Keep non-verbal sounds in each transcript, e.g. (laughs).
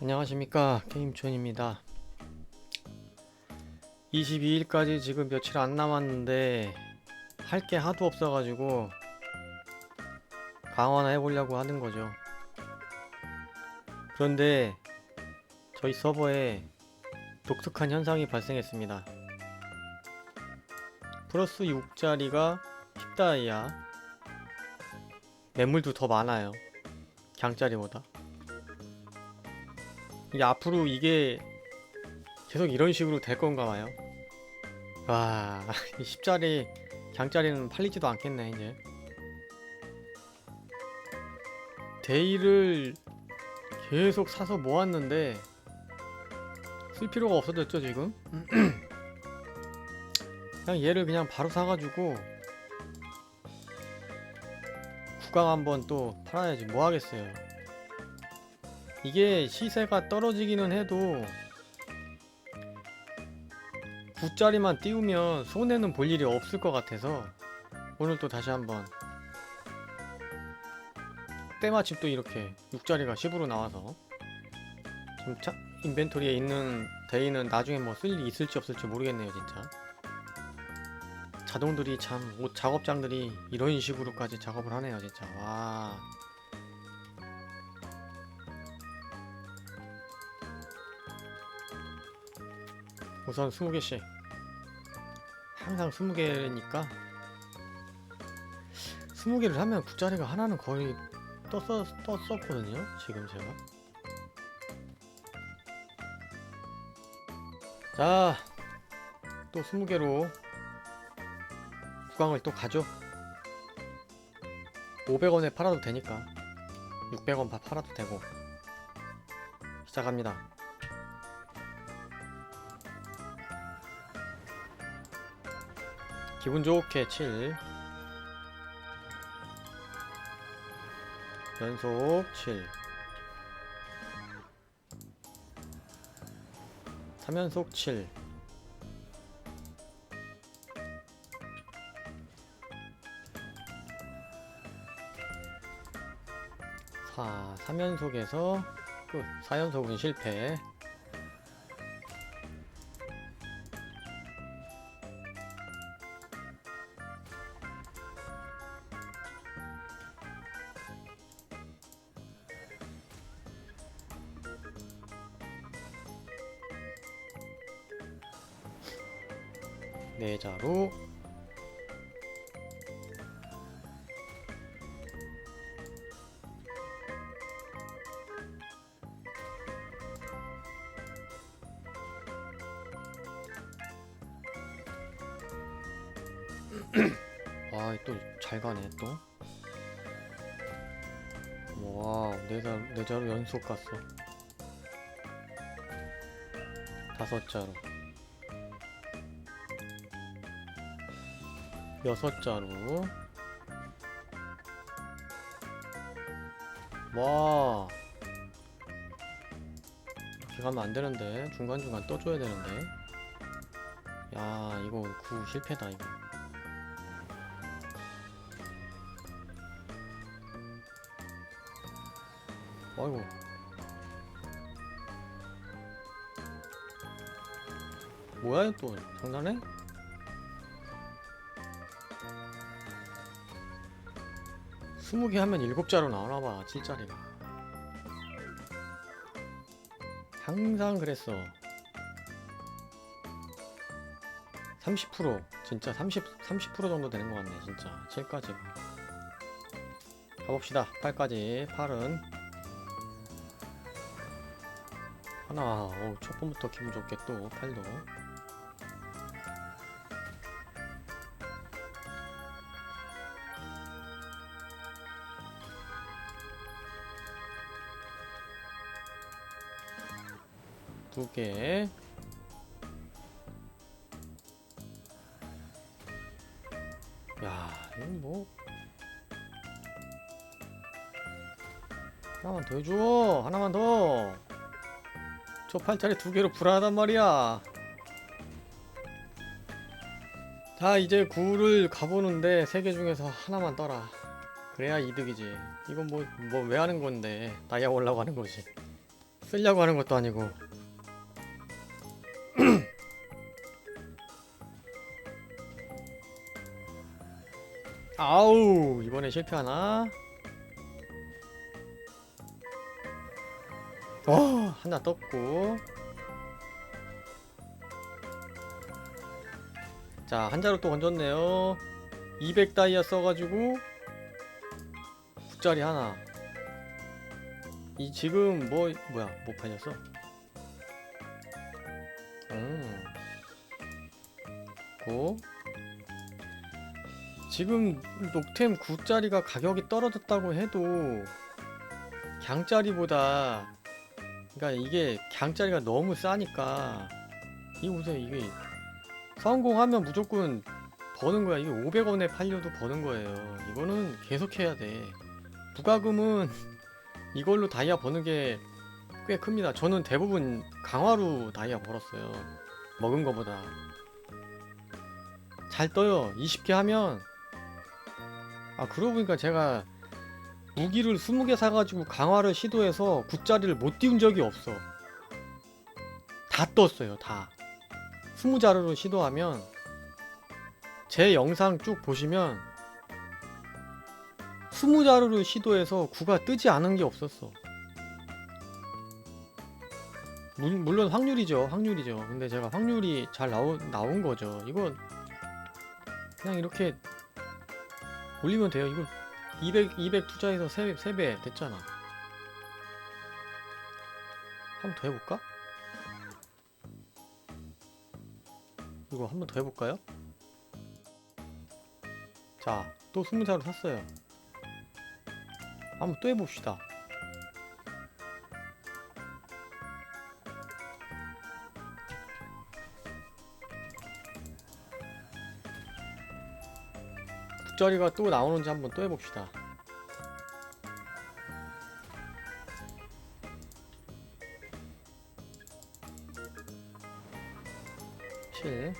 안녕하십니까. 게임촌입니다. 22일까지 지금 며칠 안 남았는데 할 게 하도 없어가지고 강화나 해보려고 하는 거죠. 그런데 저희 서버에 독특한 현상이 발생했습니다. 플러스 6짜리가 10다이아. 매물도 더 많아요. 강짜리보다 앞으로 이게 계속 이런 식으로 될 건가 봐요. 와, (laughs) 이 10짜리, 강짜리는 팔리지도 않겠네, 이제. 데이를 계속 사서 모았는데, 쓸 필요가 없어졌죠, 지금? (clears throat) 그냥 얘를 그냥 바로 사가지고, 구강 한번 또 팔아야지, 뭐 하겠어요. 이게 시세가 떨어지기는 해도 9짜리만 띄우면 손해는 볼 일이 없을 것 같아서 오늘 또 다시 한번 때마침 또 이렇게 6짜리가 10으로 나와서 지금 차, 인벤토리에 있는 데이는 나중에 뭐 쓸 일이 있을지 없을지 모르겠네요 진짜. 자동들이 참옷 작업장들이 이런 식으로까지 작업을 하네요 진짜. 와 우선 20개씩. 항상 20개니까 20개를 하면 9짜리가 하나는 거의 떴었, 떴었거든요 지금 제가. 자 또 20개로 구강을 또 가죠. 500원에 팔아도 되니까 600원 팔아도 되고 시작합니다 기분 좋게 7 연속 7 3연속 7 4 3연속에서 끝. 4연속은 실패 네 자루 (clears throat) 와, 또잘 가네 또. 와, 네 자루, 네 연속 갔어. 다섯 자루. 여섯 자루. 와. 이렇게 가면 안 되는데. 중간중간 떠줘야 되는데. 야, 이거 구 실패다, 이거. 아이고. 뭐야, 또. 장난해? 스무 개 하면 일곱 자로 나오나봐, 7짜리가. 항상 그랬어. 30% 진짜 30 30% 정도 되는 것 같네 진짜. 7까지가 가봅시다. 8까지. 8은. 하나. 어우 첫 번부터 기분 좋게 또 8도 두 개 야, 이거 뭐 하나만 더 해줘. 하나만 더. 저 팔짜리 두 개로 불안하단 말이야. 자, 이제 구를 가보는데 세 개 중에서 하나만 떠라. 그래야 이득이지. 이건 뭐 뭐 왜 하는 건데? 다이아 올라고 하는 거지. 쓰려고 하는 것도 아니고 아우 이번에 실패하나? 와 하나 떴고 자 한자로 또 건졌네요 200 다이아 써가지고 9짜리 하나 이 지금 뭐 뭐야 뭐 팔렸어? 음. 고 지금 녹템 9짜리가 가격이 떨어졌다고 해도 강짜리보다 그러니까 이게 강짜리가 너무 싸니까 이 보세요 이게 성공하면 무조건 버는 거야. 이게 500원에 팔려도 버는 거예요. 이거는 계속 해야 돼. 부가금은 (laughs) 이걸로 다이아 버는 게 꽤 큽니다. 저는 대부분 강화로 다이아 벌었어요. 먹은 거보다. 잘 떠요. 20개 하면 아 그러고 보니까 제가 무기를 20개 사가지고 강화를 시도해서 9짜리를 못 띄운 적이 없어. 다 떴어요 다. 20자루로 시도하면 제 영상 쭉 보시면 20자루를 시도해서 9가 뜨지 않은 게 없었어. 물, 물론 확률이죠 확률이죠. 근데 제가 확률이 잘 나오, 나온 거죠. 이거 그냥 이렇게 올리면 돼요 이거 200, 200 투자해서 3, 3배 됐잖아 한 번 더 해볼까? 이거 한 번 더 해볼까요? 자, 또 20자루 샀어요. 한번 또 해봅시다. 국자리가 또 나오는지 한번 또 해봅시다. 칠.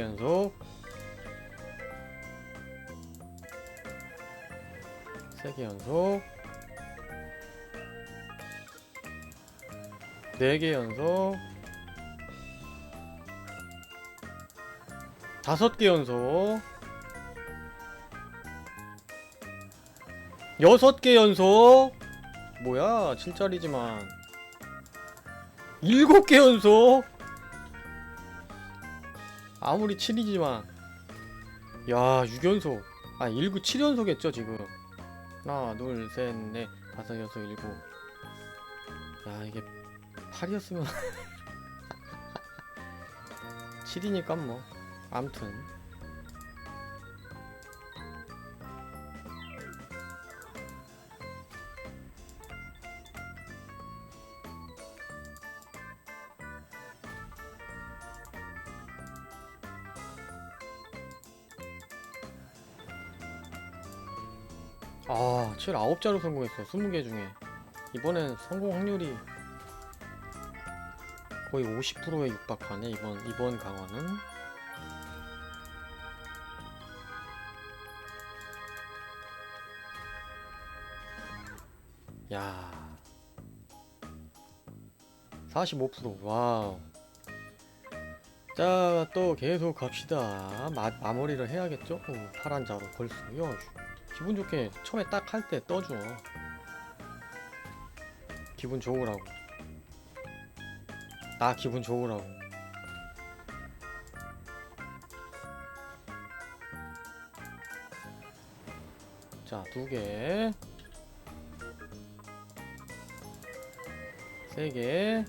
연속. 세개 연속. 네 개 연속. 다섯 개 연속. 여섯 개 연속. 뭐야 7짜리지만. 일곱 개 연속 아무리 7이지만. 야 6연속. 아 19, 7연속 했죠 지금. 하나 둘셋넷 다섯 여섯 일곱. 야 이게 8이었으면. 7이니까 (laughs) 뭐. 암튼 아, 7 9자로 성공했어. 20개 중에. 이번엔 성공 확률이 거의 50%에 육박하네. 이번 이번 강화는. 야. 45% 와우. 자, 또 계속 갑시다. 마, 마무리를 해야겠죠? 오, 파란 자로 벌써. 야, 기분 좋게 처음에 딱 할 때 떠줘. 기분 좋으라고. 나 기분 좋으라고. 자 두개. 세개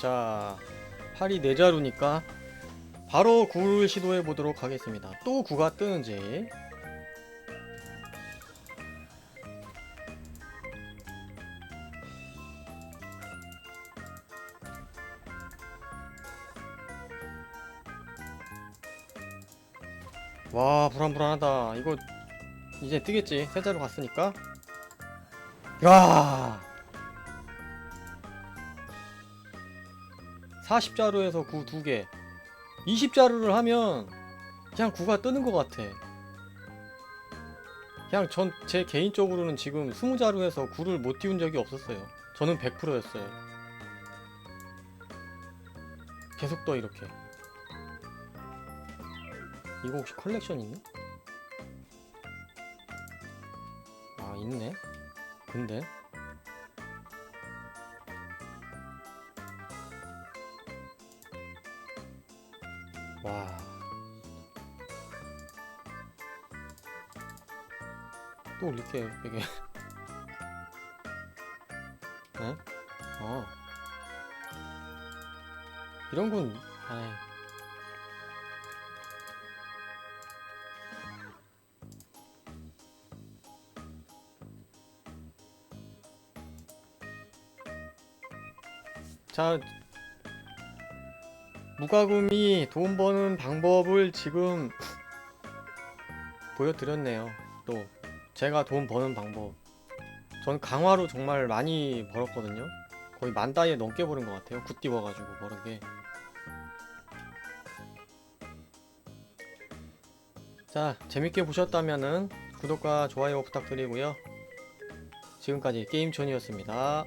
자, 팔이 네 자루니까 바로 굴 시도해 보도록 하겠습니다. 또 구가 뜨는지. 와 불안불안하다. 이거 이제 뜨겠지. 세자로 갔으니까. 야 40자루에서 구 2개. 20자루를 하면 그냥 구가 뜨는 것 같아. 그냥 전 제 개인적으로는 지금 20자루에서 구를 못 띄운 적이 없었어요. 저는 100%였어요. 계속 떠 이렇게. 이거 혹시 컬렉션 있니? 아 있네. 근데 와. 또 올릴게요, 이게. (laughs) 네? 어. 이런 건, 아이. 자, 무과금이 돈 버는 방법을 지금 보여드렸네요. 또 제가 돈 버는 방법. 전 강화로 정말 많이 벌었거든요. 거의 만 다이에 넘게 버는 것 같아요. 굿 띄워가지고 버는 게. 자, 재밌게 보셨다면은 구독과 좋아요 부탁드리고요. 지금까지 게임촌이었습니다.